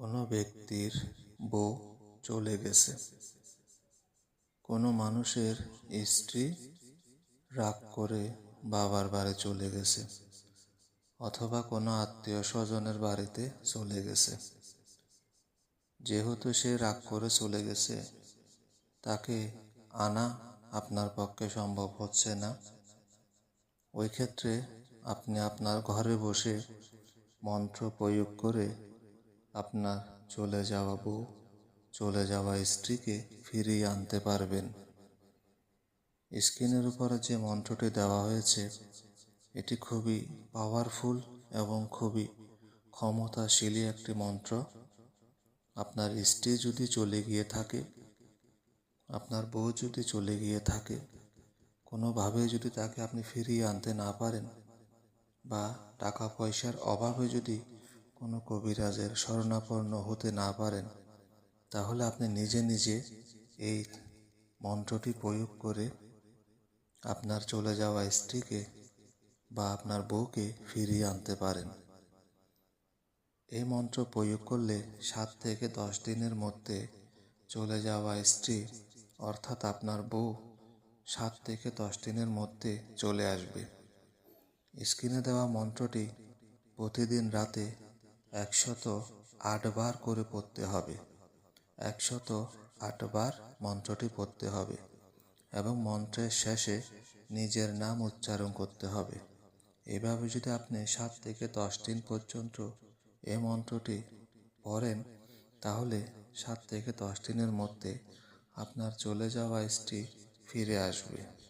কোনো ব্যক্তির বউ চলে গেছে। কোনো মানুষের স্ত্রী রাগ করে বাবার বাড়ি চলে গেছে অথবা কোনো আত্মীয় স্বজনের বাড়িতে চলে গেছে। যেহেতু সে রাগ করে চলে গেছে, তাকে আনা আপনার পক্ষে সম্ভব হচ্ছে না। ওই ক্ষেত্রে আপনি আপনার ঘরে বসে মন্ত্র প্রয়োগ করে আপনার চলে যাওয়া বউ, চলে যাওয়া স্ত্রীকে ফিরিয়ে আনতে পারবেন। স্ক্রিনের উপরে যে মন্ত্রটি দেওয়া হয়েছে, এটি খুবই পাওয়ারফুল এবং খুবই ক্ষমতাশীলী একটি মন্ত্র। আপনার স্ত্রী যদি চলে গিয়ে থাকে, আপনার বউ যদি চলে গিয়ে থাকে, কোনোভাবে যদি তাকে আপনি ফিরিয়ে আনতে না পারেন বা টাকা পয়সার অভাবে যদি কোনো কবিরাজের শরণাপন্ন হতে না পারেন, তাহলে আপনি নিজে নিজে এই মন্ত্রটি প্রয়োগ করে আপনার চলে যাওয়া স্ত্রীকে বা আপনার বউকে ফিরিয়ে আনতে পারেন। এই মন্ত্র প্রয়োগ করলে সাত থেকে দশ দিনের মধ্যে চলে যাওয়া স্ত্রী, অর্থাৎ আপনার বউ, সাত থেকে দশ দিনের মধ্যে চলে আসবে। স্ক্রিনে দেওয়া মন্ত্রটি প্রতিদিন রাতে একশত আটবার করে পড়তে হবে। একশত আটবার মন্ত্রটি পড়তে হবে এবং মন্ত্রের শেষে নিজের নাম উচ্চারণ করতে হবে। এভাবে যদি আপনি সাত থেকে দশ দিন পর্যন্ত এই মন্ত্রটি পড়েন, তাহলে সাত থেকে দশ দিনের মধ্যে আপনার চলে যাওয়া স্ত্রী ফিরে আসবে।